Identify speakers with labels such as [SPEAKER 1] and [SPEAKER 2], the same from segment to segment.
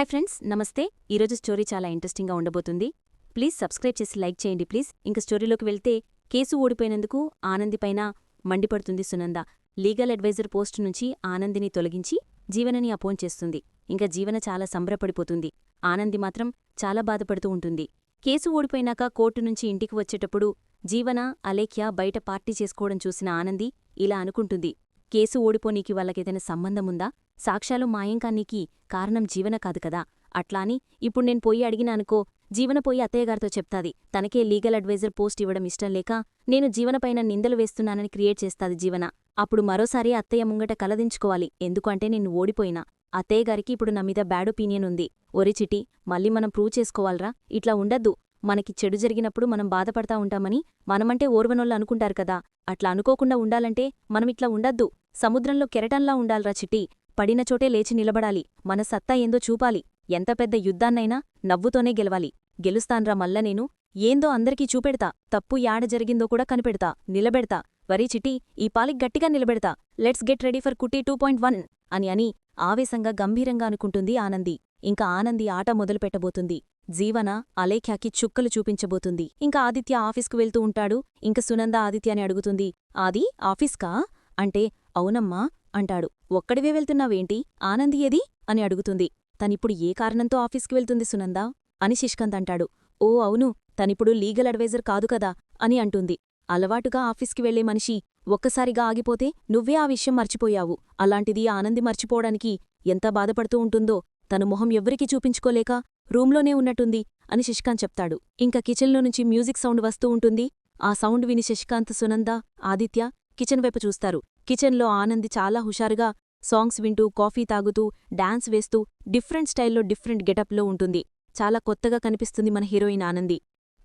[SPEAKER 1] Hi friends నమస్తే. ఈరోజు story చాలా ఇంట్రెస్టింగ్గా ఉండబోతుంది. ప్లీజ్ సబ్స్క్రైబ్ చేసి లైక్ చేయండి ప్లీజ్. ఇంక స్టోరీలోకి వెళ్తే కేసు ఓడిపోయినందుకు ఆనందిపైన మండిపడుతుంది సునంద. లీగల్ అడ్వైజర్ పోస్ట్ నుంచి ఆనందిని తొలగించి జీవనని అపోన్ చేస్తుంది. ఇంకా జీవన చాలా సంబరపడిపోతుంది. ఆనంది మాత్రం చాలా బాధపడుతూ ఉంటుంది. కేసు ఓడిపోయినాక కోర్టు నుంచి ఇంటికి వచ్చేటప్పుడు జీవన అలేఖ్య బయట పార్టీ చేసుకోవడం చూసిన ఆనంది ఇలా అనుకుంటుంది. కేసు ఓడిపోనీకి వాళ్ళకేదైనా సంబంధముందా? సాక్ష్యాలు మాయంకానీకి కారణం జీవన కాదు కదా. అట్లాని ఇప్పుడు నేను పోయి అడిగినానుకో జీవన పోయి అత్తయ్యగారితో చెప్తాది. తనకే లీగల్ అడ్వైజర్ పోస్ట్ ఇవ్వడం ఇష్టం లేక నేను జీవనపైన నిందలు వేస్తున్నానని క్రియేట్ చేస్తాది జీవన. అప్పుడు మరోసారి అత్తయ్య ముంగట కలదించుకోవాలి. ఎందుకంటే నేను ఓడిపోయినా. అత్తయ్యగారికి ఇప్పుడు నా మీద బ్యాడ్ ఒపీనియన్ ఉంది. ఒరి చిటి మళ్ళీ మనం ప్రూవ్ చేసుకోవాలరా. ఇట్లా ఉండద్దు. మనకి చెడు జరిగినప్పుడు మనం బాధపడతా ఉంటామని మనమంటే ఓర్వనోళ్ళు అనుకుంటారు కదా. అట్లా అనుకోకుండా ఉండాలంటే మనమిట్లా ఉండద్దు. సముద్రంలో కెరటంలా ఉండాల్రా చిట్టి. పడిన చోటే లేచి నిలబడాలి. మన సత్తా ఏందో చూపాలి. ఎంత పెద్ద యుద్ధాన్నైనా నవ్వుతోనే గెలవాలి. గెలుస్తాన్రా మల్ల నేను. ఏందో అందరికీ చూపెడతా. తప్పు యాడ జరిగిందో కూడా కనిపెడతా. నిలబెడతా. వరీ చిట్టి ఈ పాలిక్ గట్టిగా నిలబెడతా. లెట్స్ గెట్ రెడీ ఫర్ కుటీ టూ పాయింట్ వన్ అని అని ఆవేశంగా గంభీరంగా అనుకుంటుంది ఆనంది. ఇంకా ఆనంది ఆట మొదలుపెట్టబోతుంది. జీవన అలేఖ్యాకి చుక్కలు చూపించబోతుంది. ఇంకా ఆదిత్య ఆఫీస్కు వెళ్తూ ఉంటాడు. ఇంక సునంద ఆదిత్యాని అడుగుతుంది. ఆది ఆఫీస్కా? అంటే అవునమ్మా అంటాడు. ఒక్కడివే వెళ్తున్నావేంటి? ఆనంది ఏది? అని అడుగుతుంది. తనిప్పుడు ఏ కారణంతో ఆఫీస్కి వెళ్తుంది సునందా? అని శిష్కంత్ అంటాడు. ఓ అవును తనిప్పుడు లీగల్ అడ్వైజర్ కాదు కదా అని అంటుంది. అలవాటుగా ఆఫీస్కి వెళ్ళే మనిషి ఒక్కసారిగా ఆగిపోతే నువ్వే ఆ విషయం మర్చిపోయావు. అలాంటిది ఆనంది మర్చిపోవడానికి ఎంత బాధపడుతూ ఉంటుందో తను మొహం ఎవ్వరికీ చూపించుకోలేక రూంలోనే ఉన్నట్టుంది అని శశికాంత్ చెప్తాడు. ఇంకా కిచెన్లో నుంచి మ్యూజిక్ సౌండ్ వస్తూ ఉంటుంది. ఆ సౌండ్ విని శశికాంత్ సునంద ఆదిత్య కిచెన్ వైపు చూస్తారు. కిచెన్లో ఆనంది చాలా హుషారుగా సాంగ్స్ వింటూ కాఫీ తాగుతూ డాన్స్ వేస్తూ డిఫరెంట్ స్టైల్లో డిఫరెంట్ గెటప్లో ఉంటుంది. చాలా కొత్తగా కనిపిస్తుంది మన హీరోయిన్ ఆనంది.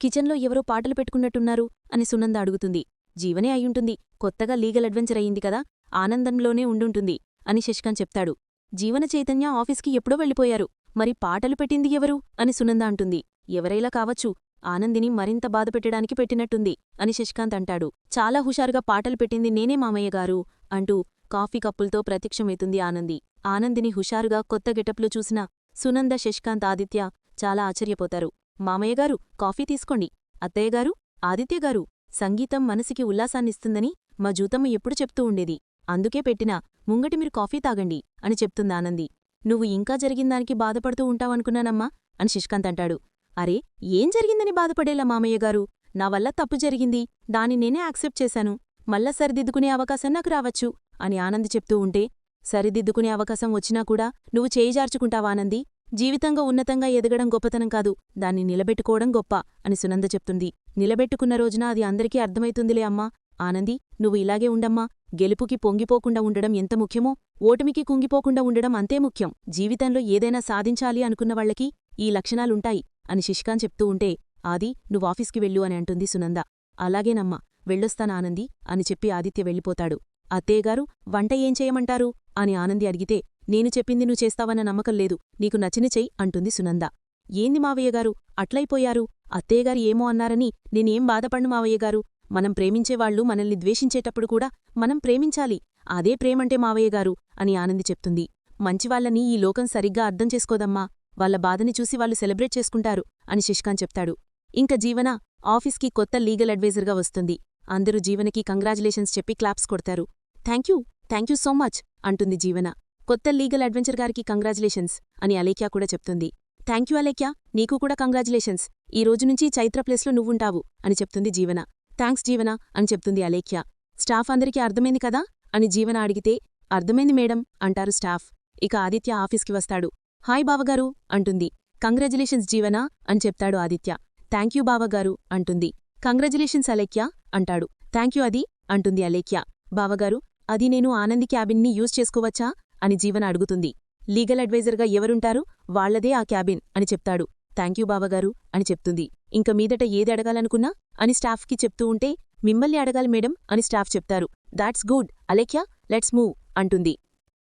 [SPEAKER 1] కిచెన్లో ఎవరో పాటలు పెట్టుకున్నట్టున్నారు అని సునంద అడుగుతుంది. జీవనే అయ్యుంటుంది. కొత్తగా లీగల్ అడ్వెంచర్ అయ్యింది కదా ఆనందంలోనే ఉండుంటుంది అని శశికాంత్ చెప్తాడు. జీవన చైతన్య ఆఫీస్కి ఎప్పుడో వెళ్ళిపోయారు. మరి పాటలు పెట్టింది ఎవరు అని సునంద అంటుంది. ఎవరైలా కావచ్చు ఆనందిని మరింత బాధపెట్టడానికి పెట్టినట్టుంది అని శశికాంత్ అంటాడు. చాలా హుషారుగా పాటలు పెట్టింది నేనే మామయ్య గారు అంటూ కాఫీ కప్పులతో ప్రత్యక్షమవుతుంది ఆనంది. ఆనందిని హుషారుగా కొత్త గెటప్లో చూసిన సునంద శశికాంత్ ఆదిత్య చాలా ఆశ్చర్యపోతారు. మామయ్యగారు కాఫీ తీసుకోండి. అత్తయ్యగారు ఆదిత్యగారు సంగీతం మనసికి ఉల్లాసాన్నిస్తుందని మా జూతమ్మ ఎప్పుడు చెప్తూ ఉండేది. అందుకే పెట్టినా ముంగటి మీరు కాఫీ తాగండి అని చెప్తుంది ఆనంది. నువ్వు ఇంకా జరిగిందానికి బాధపడుతూ ఉంటావనుకున్నానమ్మా అని శశికాంత్ అంటాడు. అరే ఏం జరిగిందని బాధపడేలా మామయ్యగారు నా వల్ల తప్పు జరిగింది. దాని నేనే యాక్సెప్ట్ చేశాను. మళ్ళా సరిదిద్దుకునే అవకాశం నాకు రావచ్చు అని ఆనంది చెప్తూ ఉంటే సరిదిద్దుకునే అవకాశం వచ్చినా కూడా నువ్వు చేయిజార్చుకుంటావానంది జీవితంగా ఉన్నతంగా ఎదగడం గొప్పతనం కాదు దాన్ని నిలబెట్టుకోవడం గొప్ప అని సునంద చెప్తుంది. నిలబెట్టుకున్న రోజున అది అందరికీ అర్థమైతుందిలే అమ్మా. ఆనంది నువ్వు ఇలాగే ఉండమ్మా. గెలుపుకి పొంగిపోకుండా ఉండడం ఎంత ముఖ్యమో ఓటమికి కుంగిపోకుండా ఉండడం అంతే ముఖ్యం. జీవితంలో ఏదైనా సాధించాలి అనుకున్నవాళ్ళకి ఈ లక్షణాలుంటాయి అని శిష్కాన్ చెప్తూ ఉంటే ఆది నువ్వాఫీస్కి వెళ్ళు అని అంటుంది సునంద. అలాగేనమ్మా. వెళ్ళొస్తానానంది అని చెప్పి ఆదిత్య వెళ్ళిపోతాడు. అత్తయ్యగారు వంట ఏం చేయమంటారు? అని ఆనంది అడిగితే నేను చెప్పింది నువ్వు చేస్తావన్న నమ్మకం లేదు నీకు నచ్చిన చెయ్యి అంటుంది సునంద. ఏంది మావయ్యగారు అట్లయిపోయారు? అత్తయ్యగారు ఏమో అన్నారని నేనేం బాధపడ్ను మావయ్యగారు మనం ప్రేమించేవాళ్ళు మనల్ని ద్వేషించేటప్పుడు కూడా మనం ప్రేమించాలి. అదే ప్రేమంటే మావయ్యగారు అని ఆనంది చెప్తుంది. మంచివాళ్ళని ఈ లోకం సరిగ్గా అర్థం చేసుకోదమ్మా. వాళ్ళ బాధని చూసి వాళ్ళు సెలబ్రేట్ చేసుకుంటారు అని శిష్కాన్ చెప్తాడు. ఇంక జీవన ఆఫీస్కి కొత్త లీగల్ అడ్వైజర్గా వస్తుంది. అందరూ జీవనకి కంగ్రాచులేషన్స్ చెప్పి క్లాప్స్ కొడతారు. Thank you thank you so much అంటుంది జీవన. కొత్త లీగల్ అడ్వెంచర్ గారికి కంగ్రాచులేషన్స్ అని అలేఖ్యా కూడా చెప్తుంది. థ్యాంక్ యూ అలేఖ్యా నీకు కూడా కంగ్రాచులేషన్స్. ఈ రోజు నుంచి చైత్ర ప్లేస్లో నువ్వుంటావు అని చెప్తుంది జీవన. థ్యాంక్స్ జీవన అని చెప్తుంది అలేఖ్య. స్టాఫ్ అందరికీ అర్థమైంది కదా? అని జీవన అడిగితే అర్థమైంది మేడం అంటారు స్టాఫ్. ఇక ఆదిత్య ఆఫీస్కి వస్తాడు. హాయ్ బావగారు అంటుంది. కంగ్రాచులేషన్స్ జీవనా అని చెప్తాడు ఆదిత్య. థ్యాంక్ యూ బావగారు అంటుంది. కంగ్రాచులేషన్స్ అలేఖ్య అంటాడు. థ్యాంక్యూ అది అంటుంది అలేఖ్య. బావగారు అది నేను ఆనంది క్యాబిన్ని యూజ్ చేసుకోవచ్చా? అని జీవన అడుగుతుంది. లీగల్ అడ్వైజర్గా ఎవరుంటారు? వాళ్ళదే ఆ క్యాబిన్ అని చెప్తాడు. థ్యాంక్యూ బావగారు అని చెప్తుంది. ఇంక మీదట ఏది అడగాలనుకున్నా అని స్టాఫ్కి చెప్తూ ఉంటే మిమ్మల్ని అడగాలి మేడం అని స్టాఫ్ చెప్తారు. That's good Alekhya let's move అంటుంది.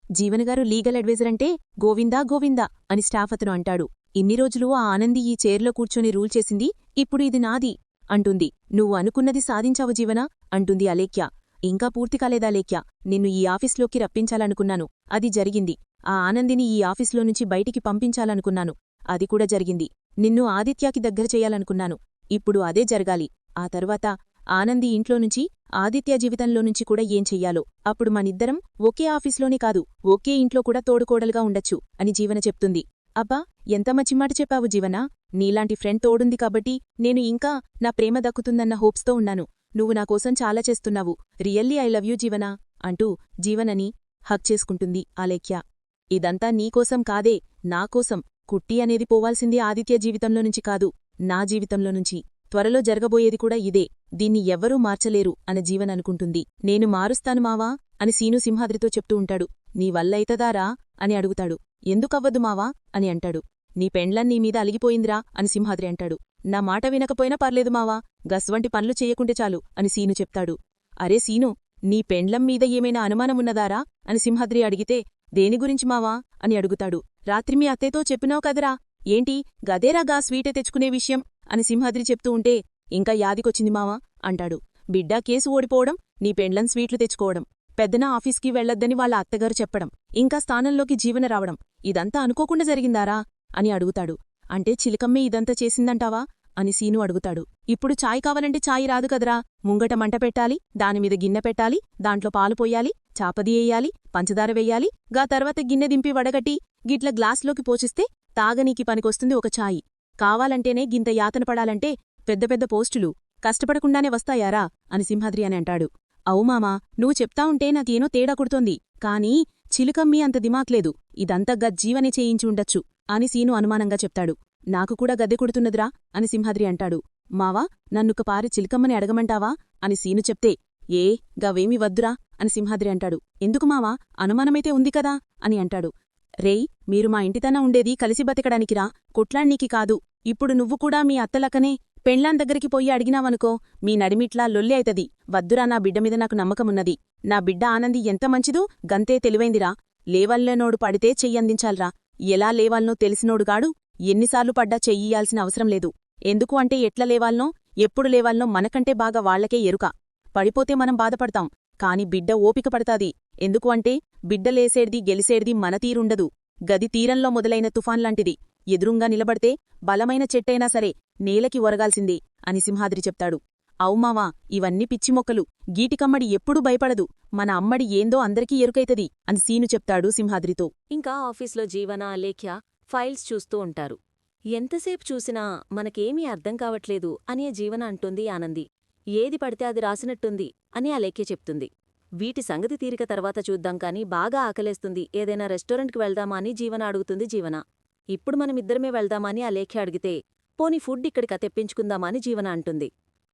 [SPEAKER 1] జీవనగారు లీగల్ అడ్వైజర్ అంటే గోవిందా గోవిందా అని స్టాఫ్ అతను అంటాడు. ఇన్ని రోజులు ఆ ఆనంది ఈ చైర్లో కూర్చొని రూల్ చేసింది ఇప్పుడు ఇది నాది అంటుంది. నువ్వు అనుకున్నది సాధించావు జీవనా? అంటుంది అలేఖ్య.
[SPEAKER 2] ఇంకా పూర్తి కాలేదా లేఖ్య నిన్ను ఈ ఆఫీస్లోకి రప్పించాలనుకున్నాను. అది జరిగింది. ఆ ఆనందిని ఈ ఆఫీస్లో నుంచి బయటికి పంపించాలనుకున్నాను. అది కూడా జరిగింది. నిన్ను ఆదిత్యాకి దగ్గర చేయాలనుకున్నాను. ఇప్పుడు అదే జరగాలి. ఆ తర్వాత ఆనంది ఇంట్లో నుంచి ఆదిత్య జీవితంలో నుంచి కూడా ఏం చెయ్యాలో. అప్పుడు మనిద్దరం ఒకే ఆఫీస్లోనే కాదు ఒకే ఇంట్లో కూడా తోడుకోడలుగా ఉండొచ్చు అని జీవన చెప్తుంది. అబ్బా ఎంత మచ్చిమాట చెప్పావు జీవనా? నీలాంటి ఫ్రెండ్ తోడుంది కాబట్టి నేను ఇంకా నా ప్రేమ దక్కుతుందన్న హోప్స్తో ఉన్నాను. నువ్వు నాకోసం చాలా చేస్తున్నావు. Really I love you Jeevana? అంటూ జీవనని హక్ చేసుకుంటుంది ఆలేఖ్య. ఇదంతా నీకోసం కాదే నాకోసం కుట్టి అనేది పోవాల్సింది ఆదిత్య జీవితంలో నుంచి కాదు నా జీవితంలో నుంచి. త్వరలో జరగబోయేది కూడా ఇదే. దీన్ని ఎవ్వరూ మార్చలేరు అని జీవన్ అనుకుంటుంది. నేను మారుస్తాను మావా? అని సీను సింహాద్రితో చెప్తూ ఉంటాడు. నీ వల్లైతదారా అని అడుగుతాడు. ఎందుకవ్వదు మావా? అని అంటాడు. నీ పెండ్లం నీ మీద అలిగిపోయిందిరా అని సింహాద్రి అంటాడు. నా మాట వినకపోయినా పర్లేదు మావా గస్వంటి పనులు చేయకుంటే చాలు అని సీను చెప్తాడు. అరే సీను నీ పెండ్లం మీద ఏమైనా అనుమానమున్నదారా అని సింహాద్రి అడిగితే దేని గురించి మావా అని అడుగుతాడు. రాత్రి మీ అత్తేతో చెప్పినావు కదరా ఏంటి గదేరాగా స్వీటే తెచ్చుకునే విషయం అని సింహాద్రి చెప్తూ ఉంటే ఇంకా యాదికొచ్చింది మావా అంటాడు. బిడ్డా కేసు ఓడిపోవడం నీ పెండ్లం స్వీట్లు తెచ్చుకోవడం పెద్దన ఆఫీస్కి వెళ్ళొద్దని వాళ్ళ అత్తగారు చెప్పడం ఇంకా స్థానంలోకి జీవన రావడం ఇదంతా అనుకోకుండా జరిగిందారా? అని అడుగుతాడు. అంటే చిలకమ్మే ఇదంతా చేసిందంటావా? అని సీను అడుగుతాడు. ఇప్పుడు చాయ్ కావాలంటే ఛాయ్ రాదు కదరా. ముంగట మంట పెట్టాలి దానిమీద గిన్నె పెట్టాలి దాంట్లో పాలు పోయాలి చాపది పంచదార వెయ్యాలి గా తర్వాత గిన్నె దింపి వడగట్టి గిట్ల గ్లాస్లోకి పోచిస్తే తాగనీకి పనికొస్తుంది ఒక చాయి. కావాలంటేనే గింత యాతన పడాలంటే పెద్ద పెద్ద పోస్టులు. కష్టపడకుండానే వస్తాయారా? అని సింహాద్రి అని అంటాడు. అవుమామా నువ్వు చెప్తా ఉంటే నాకేనో తేడా కుడుతోంది. కానీ చిలుకమ్మీ అంత దిమాక్లేదు ఇదంతా గజ్జీవనే చేయించి ఉండొచ్చు. అని సీను అనుమానంగా చెప్తాడు. నాకు కూడా గద్దె కుడుతున్నదిరా అని సింహాద్రి అంటాడు. మావా నన్నుక పారి చిలకమ్మని అడగమంటావా? అని సీను చెప్తే ఏ గవేమి వద్దురా అని సింహాద్రి అంటాడు. ఎందుకు మావా అనుమానమైతే ఉంది కదా అని అంటాడు. రేయ్ మీరు మా ఇంటితన ఉండేది కలిసి బతకడానికిరా కొట్లాణ్ణీకి కాదు. ఇప్పుడు నువ్వు కూడా మీ అత్తలకనే పెండ్లాన్ దగ్గరికి పోయి అడిగినావనుకో మీ నడిమిట్లా లొల్లి అయితది. వద్దురా నా బిడ్డ మీద నాకు నమ్మకమున్నది. నా బిడ్డ ఆనంది ఎంత మంచిదో గంతే తెలివైందిరా. లేవల్లేనోడు పడితే చెయ్యందించాల్రా. ఎలా లేవాల్నో తెలిసినోడుగాడు ఎన్నిసార్లు పడ్డా చెయ్యియాల్సిన అవసరం లేదు. ఎందుకు అంటే ఎట్ల లేవాల్నో ఎప్పుడు లేవాల్నో మనకంటే బాగా వాళ్ళకే ఎరుక. పడిపోతే మనం బాధపడతాం కాని బిడ్డ ఓపిక పడతాది. ఎందుకు అంటే బిడ్డలేసేడ్ది గెలిసేడ్ది మన తీరుండదు. గది తీరంలో మొదలైన తుఫాన్లాంటిది. ఎదురుంగా నిలబడితే బలమైన చెట్టైనా సరే నేలకి ఒరగాల్సిందే అని సింహాద్రి చెప్తాడు. అవుమావా ఇవన్నీ పిచ్చిమొక్కలు గీటికమ్మడి ఎప్పుడూ భయపడదు. మన అమ్మడి ఏందో అందరికీ ఎరుకైతది అని సీను చెప్తాడు సింహాద్రితో.
[SPEAKER 1] ఇంకా ఆఫీస్లో జీవన లేఖ్య ఫైల్స్ చూస్తూ ఉంటారు. ఎంతసేపు చూసినా మనకేమీ అర్థం కావట్లేదు అని జీవన అంటుంది ఆనంది. ఏది పడితే అది రాసినట్టుంది అని ఆ లేఖ్య చెప్తుంది. వీటి సంగతి తీరిక తర్వాత చూద్దాం కాని బాగా ఆకలేస్తుంది. ఏదైనా రెస్టారెంట్కి వెళ్దామా అని జీవన అడుగుతుంది జీవన. ఇప్పుడు మనమిద్దరమే వెళ్దామని ఆ లేఖ్య అడిగితే పోని ఫుడ్ ఇక్కడికి తెప్పించుకుందామని జీవన అంటుంది.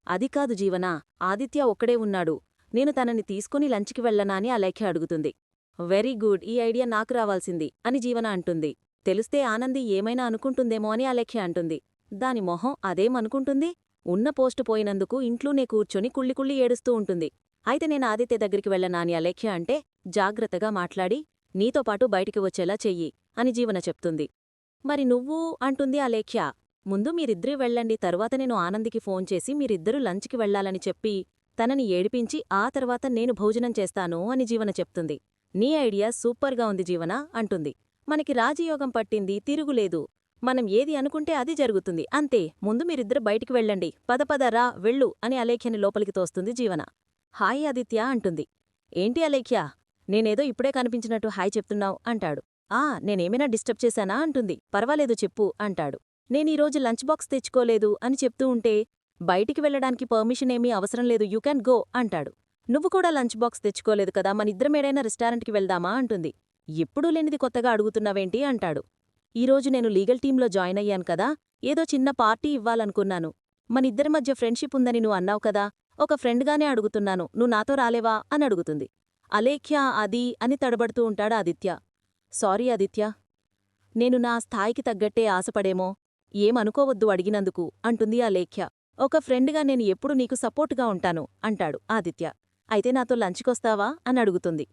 [SPEAKER 1] అదికాదు జీవనా? ఆదిత్య ఒక్కడే ఉన్నాడు. నేను తనని తీసుకుని లంచ్కి వెళ్ళనాని ఆ అడుగుతుంది. వెరీ గుడ్ ఈ ఐడియా నాకు రావాల్సింది అని జీవన అంటుంది. తెలిస్తే ఆనంది ఏమైనా అనుకుంటుందేమో అని అలేఖ్య అంటుంది. దాని మొహం అదేమనుకుంటుంది? ఉన్న పోస్టు పోయినందుకు ఇంట్లోనే కూర్చొని కుళ్ళికుళ్ళి ఏడుస్తూ ఉంటుంది. అయితే నేను ఆదిత్య దగ్గరికి వెళ్ళనా అని అలేఖ్య అంటే జాగ్రత్తగా మాట్లాడి నీతో పాటు బయటికి వచ్చేలా చెయ్యి అని జీవన చెప్తుంది. మరి నువ్వు? అంటుంది అలేఖ్య. ముందు మీరిద్దరూ వెళ్ళండి తరువాత నేను ఆనందికి ఫోన్ చేసి మీరిద్దరూ లంచ్కి వెళ్ళాలని చెప్పి తనని ఏడిపించి ఆ తర్వాత నేను భోజనం చేస్తాను అని జీవన చెప్తుంది. నీ ఐడియా సూపర్గా ఉంది జీవన అంటుంది. మనకి రాజయోగం పట్టింది తిరుగులేదు. మనం ఏది అనుకుంటే అది జరుగుతుంది. అంతే ముందు మీరిద్దరు బయటికి వెళ్ళండి. పద పద రా వెళ్ళు అని అలేఖ్యని లోపలికి తోస్తుంది జీవన. హాయ్ ఆదిత్య అంటుంది. ఏంటి అలేఖ్య? నేనేదో ఇప్పుడే కనిపించినట్టు హాయ్ చెప్తున్నావు అంటాడు. ఆ నేనేమైనా డిస్టర్బ్ చేశానా అంటుంది. పర్వాలేదు చెప్పు అంటాడు. నేనీరోజు లంచ్ బాక్స్ తెచ్చుకోలేదు అని చెప్తూ ఉంటే బయటికి వెళ్ళడానికి పర్మిషన్ ఏమీ అవసరం లేదు యూ క్యాన్ గో అంటాడు. నువ్వు కూడా లంచ్ బాక్స్ తెచ్చుకోలేదు కదా మనిద్దరమేడైనా రెస్టారెంట్కి వెళ్దామా? అంటుంది. ఎప్పుడూ లేనిది కొత్తగా అడుగుతున్నావేంటి? అంటాడు. ఈరోజు నేను లీగల్ టీంలో జాయిన్ అయ్యాను కదా ఏదో చిన్న పార్టీ ఇవ్వాలనుకున్నాను. మనిద్దరి మధ్య ఫ్రెండ్షిప్ ఉందని నువ్వు అన్నావు కదా ఒక ఫ్రెండ్గానే అడుగుతున్నాను నువ్వు నాతో రాలేవా? అని అడుగుతుంది. అలేఖ్య అది అని తడబడుతూ ఉంటాడు ఆదిత్య. సారీ ఆదిత్య. నేను నా స్థాయికి తగ్గట్టే ఆశపడేమో ఏమనుకోవద్దు అడిగినందుకు అంటుంది ఆ లేఖ్య. ఒక ఫ్రెండ్గా నేను ఎప్పుడు నీకు సపోర్టుగా ఉంటాను అంటాడు ఆదిత్య. అయితే నాతో లంచ్కొస్తావా? అని అడుగుతుంది.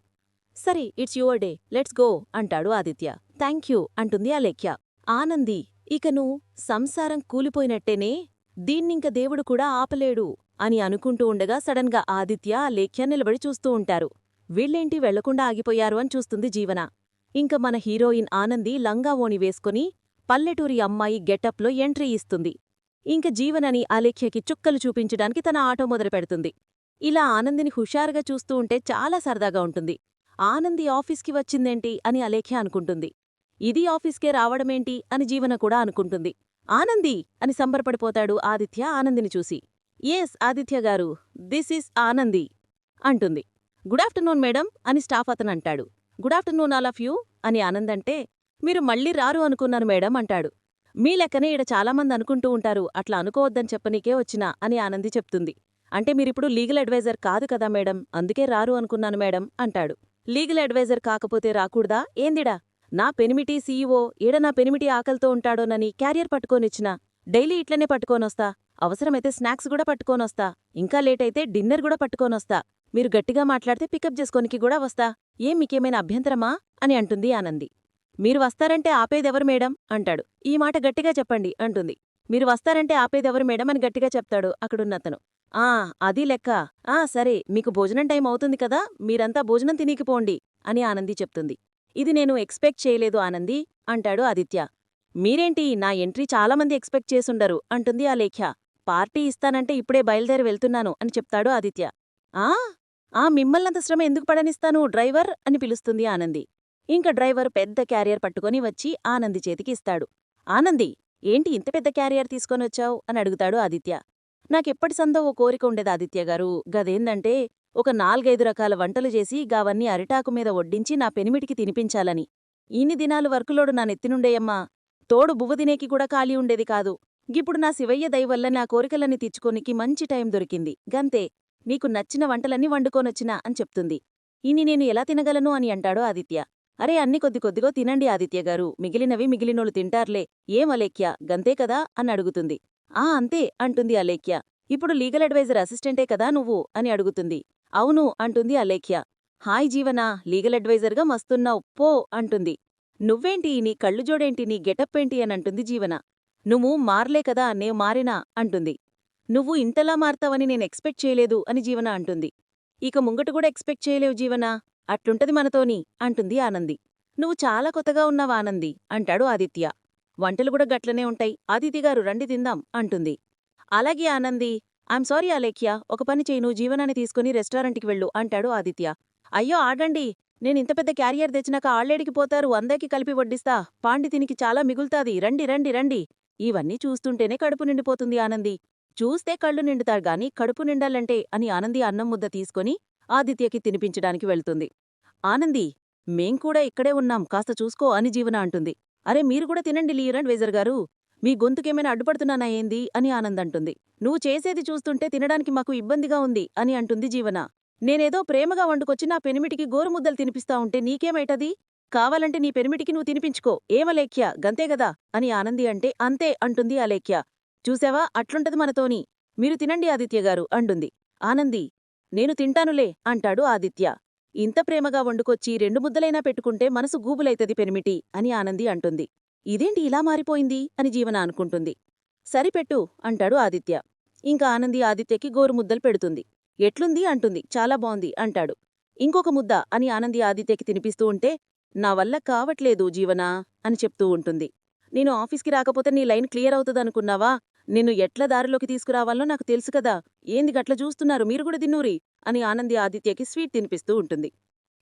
[SPEAKER 1] సరే it's your day let's go అంటాడు ఆదిత్య. థ్యాంక్ యూ అంటుంది ఆ లేఖ్య. ఆనంది ఇకను సంసారం కూలిపోయినట్టేనే దీన్నింక దేవుడు కూడా ఆపలేడు
[SPEAKER 2] అని అనుకుంటూ ఉండగా సడన్గా ఆదిత్య ఆ లేఖ్య నిలబడి చూస్తూ ఉంటారు. వీళ్ళేంటి వెళ్ళకుండా ఆగిపోయారు అని చూస్తుంది జీవన. ఇంక మన హీరోయిన్ ఆనంది లంగా ఓణి వేసుకుని పల్లెటూరి అమ్మాయి గెటప్లో ఎంట్రీ ఇస్తుంది. ఇంక జీవనని అలేఖ్యకి చుక్కలు చూపించడానికి తన ఆటో మొదలుపెడుతుంది. ఇలా ఆనందిని హుషారుగా చూస్తూ ఉంటే చాలా సరదాగా ఉంటుంది. ఆనంది ఆఫీస్కి వచ్చిందేంటి అని అలేఖ్య అనుకుంటుంది. ఇది ఆఫీస్కే రావడమేంటి అని జీవన కూడా అనుకుంటుంది. ఆనంది! అని సంబరపడిపోతాడు ఆదిత్య ఆనందిని చూసి. ఎస్ ఆదిత్య గారు. దిస్ ఈస్ ఆనంది అంటుంది. గుడ్ ఆఫ్టర్నూన్ మేడం అని స్టాఫ్ అతను అంటాడు. Good afternoon all of you అని ఆనందంటే మీరు మళ్ళీ రారు అనుకున్నాను మేడం అంటాడు. మీ లెక్కనే ఈడ చాలామంది అనుకుంటూ ఉంటారు అట్లా అనుకోవద్దని చెప్పనీకే వచ్చినా అని ఆనంది చెప్తుంది. అంటే మీరిప్పుడు లీగల్ అడ్వైజర్ కాదు కదా మేడం అందుకే రారు అనుకున్నాను మేడం అంటాడు. లీగల్ అడ్వైజర్ కాకపోతే రాకూడదా? ఏందిడా? నా పెనిమిటి సీఈఓ ఈడ నా పెనిమిటి ఆకలితో ఉంటాడోనని క్యారియర్ పట్టుకోనిచ్చినా డైలీ ఇట్లనే పట్టుకోనొస్తా అవసరమైతే స్నాక్స్ కూడా పట్టుకోనొస్తా ఇంకా లేట్ అయితే డిన్నర్ కూడా పట్టుకోనొస్తా మీరు గట్టిగా మాట్లాడితే పికప్ చేసుకోనికి కూడా వస్తా ఏం మీకేమైనా అభ్యంతరమా? అని అంటుంది ఆనంది. మీరు వస్తారంటే ఆపేదెవరు మేడం? అంటాడు. ఈ మాట గట్టిగా చెప్పండి అంటుంది. మీరు వస్తారంటే ఆపేదెవరు మేడం అని గట్టిగా చెప్తాడు అక్కడున్నతను. ఆ అది లెక్క. ఆ సరే మీకు భోజనం టైం అవుతుంది కదా మీరంతా భోజనం తినీకిపోండి అని ఆనంది చెప్తుంది. ఇది నేను ఎక్స్పెక్ట్ చేయలేదు ఆనంది అంటాడు ఆదిత్య. మీరేంటి నా ఎంట్రీ చాలామంది ఎక్స్పెక్ట్ చేసుండరు అంటుంది ఆ లేఖ్య. పార్టీ ఇస్తానంటే ఇప్పుడే బయలుదేరి వెళ్తున్నాను అని చెప్తాడు ఆదిత్య. ఆ? ఆ మిమ్మల్నంత శ్రమ ఎందుకు పడనిస్తాను డ్రైవర్? అని పిలుస్తుంది ఆనంది. ఇంక డ్రైవర్ పెద్ద క్యారియర్ పట్టుకొని వచ్చి ఆనంది చేతికి ఇస్తాడు ఆనంది ఏంటి ఇంత పెద్ద క్యారియర్ తీసుకొనొచ్చావు అని అడుగుతాడు ఆదిత్య. నాకెప్పటి సందో ఓ కోరిక ఉండేది ఆదిత్య గారు. గదేందంటే ఒక నాలుగైదు రకాల వంటలు చేసి గావన్నీ అరిటాకు మీద వడ్డించి నా పెనిమిటికి తినిపించాలని. ఇన్ని దినాలు వర్కులోడు నా నెత్తినుండేయమ్మా. తోడు బువ్వ తినేకి కూడా ఖాళీ ఉండేది కాదు. గిప్పుడు నా శివయ్య దయవల్ల నా కోరికలన్నీ తెచ్చుకోనికి మంచి టైం దొరికింది. గంతే నీకు నచ్చిన వంటలన్నీ వండుకోనొచ్చినా అని చెప్తుంది. ఇన్ని నేను ఎలా తినగలను? అని అంటాడో ఆదిత్య. అరే అన్ని కొద్ది కొద్దిగో తినండి ఆదిత్య గారు. మిగిలినవి మిగిలినోళ్ళు తింటార్లే. ఏం అలేఖ్య? గంతే కదా? అని అడుగుతుంది. ఆ అంతే అంటుంది అలేఖ్య. ఇప్పుడు లీగల్ అడ్వైజర్ అసిస్టెంటే కదా నువ్వు? అని అడుగుతుంది. అవును అంటుంది అలేఖ్య. హాయ్ జీవనా లీగల్ అడ్వైజర్గా మస్తున్నావు. పో అంటుంది. నువ్వేంటి నీ కళ్ళు జోడేంటి నీ గెటప్పేంటి అని అంటుంది జీవన. నువ్వు మార్లే కదా నే మారినా అంటుంది. నువ్వు ఇంతలా మారతావని నేను ఎక్స్పెక్ట్ చేయలేదు అని జీవన అంటుంది. ఇక ముంగట కూడా ఎక్స్పెక్ట్ చేయలేవు జీవనా? అట్లుంటది మనతోని అంటుంది ఆనంది. నువ్వు చాలా కొత్తగా ఉన్నావు ఆనంది? అంటాడు ఆదిత్య. వంటలు కూడా గట్లనే ఉంటాయి. ఆదితిగారు రండి తిందాం అంటుంది. అలాగే ఆనంది ఐమ్ సారీ అలేఖ్య ఒక పని చేయి నువ్వు జీవనాన్ని తీసుకుని రెస్టారెంట్కి వెళ్ళు అంటాడు ఆదిత్య. అయ్యో ఆడండి నేను ఇంత పెద్ద క్యారియర్ తెచ్చినాక ఆళ్ళేడికి పోతారు అందరికి కలిపి వడ్డిస్తా. పాండితినికి చాలా మిగులుతాది. రండి రండి రండి. ఇవన్నీ చూస్తుంటేనే కడుపు నిండిపోతుంది ఆనంది. చూస్తే కళ్ళు నిండుతారు గాని కడుపు నిండాలంటే అని ఆనంది అన్నం ముద్ద తీసుకొని ఆదిత్యకి తినిపించడానికి వెళ్తుంది. ఆనంది మేం కూడా ఇక్కడే ఉన్నాం కాస్త చూసుకో అని జీవన అంటుంది. అరే మీరు కూడా తినండి లీరండ్ వేజర్ గారు. మీ గొంతుకేమైనా అడ్డుపడుతున్నానా ఏంది? అని ఆనంద్ అంటుంది. నువ్వు చేసేది చూస్తుంటే తినడానికి మాకు ఇబ్బందిగా ఉంది అని అంటుంది జీవన. నేనేదో ప్రేమగా వండుకొచ్చి నా పెనిమిటికి గోరుముద్దలు తినిపిస్తా ఉంటే నీకేమైటది? కావాలంటే నీ పెనిమిటికి నువ్వు తినిపించుకో. ఏమలేఖ్య గంతేగదా అని ఆనంది అంటే అంతే అంటుంది అలేఖ్య. చూసావా? అట్లుంటది మనతోని. మీరు తినండి ఆదిత్యగారు అంటుంది. ఆనంది నేను తింటానులే అంటాడు ఆదిత్య. ఇంత ప్రేమగా వండుకొచ్చి రెండు ముద్దలైనా పెట్టుకుంటే మనసు గూబులైతది పెనిమిటి అని ఆనంది అంటుంది. ఇదేంటి ఇలా మారిపోయింది? అని జీవన అనుకుంటుంది. సరిపెట్టు అంటాడు ఆదిత్య. ఇంకా ఆనంది ఆదిత్యకి గోరుముద్దలు పెడుతుంది. ఎట్లుంది? అంటుంది. చాలా బావుంది అంటాడు. ఇంకొక ముద్ద అని ఆనంది ఆదిత్యకి తినిపిస్తూ ఉంటే నా వల్ల కావట్లేదు జీవనా? అని చెప్తూ ఉంటుంది. నేను ఆఫీస్కి రాకపోతే నీ లైన్ క్లియర్ అవుతుందనుకున్నావా? నిన్ను ఎట్ల దారిలోకి తీసుకురావాలో నాకు తెలుసు కదా. ఏంది గట్ల చూస్తున్నారు? మీరు కూడా తిన్నూరి అని ఆనంది ఆదిత్యకి స్వీట్ తినిపిస్తూ ఉంటుంది.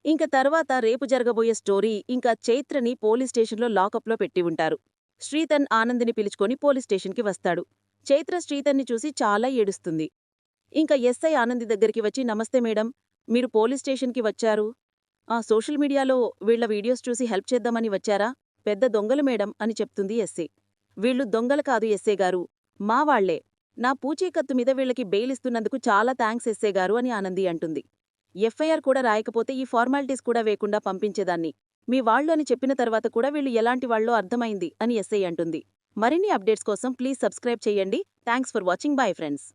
[SPEAKER 2] ఇంక తర్వాత రేపు జరగబోయే స్టోరీ ఇంకా చైత్రని పోలీస్ స్టేషన్లో లాకప్లో పెట్టి ఉంటారు. శ్రీతన్ ఆనందిని పిలుచుకొని పోలీస్ స్టేషన్కి వస్తాడు. చైత్ర శ్రీతన్ని చూసి చాలా ఏడుస్తుంది. ఇంకా ఎస్ఐ ఆనంది దగ్గరికి వచ్చి నమస్తే మేడం మీరు పోలీస్ స్టేషన్కి వచ్చారు? ఆ సోషల్ మీడియాలో వీళ్ళ వీడియోస్ చూసి హెల్ప్ చేద్దామని వచ్చారా? పెద్ద దొంగలు మేడం అని చెప్తుంది ఎస్సే వీళ్ళు దొంగలు కాదు ఎస్సే గారు. మా వాళ్ళే. నా పూచీకత్తు మీద వీళ్ళకి బెయిలిస్తున్నందుకు చాలా థ్యాంక్స్ ఎస్ఏ గారు అని ఆనంది అంటుంది. ఎఫ్ఐఆర్ కూడా రాయకపోతే ఈ ఫార్మాలిటీస్ కూడా వేయకుండా పంపించేదాన్ని. మీ వాళ్ళు అని చెప్పిన తర్వాత కూడా వీళ్ళు ఎలాంటి వాళ్ళో అర్థమైంది అని ఎస్ఐ అంటుంది. మరిన్ని అప్డేట్స్ కోసం ప్లీజ్ సబ్స్క్రైబ్ చేయండి. Thanks for watching. Bye friends.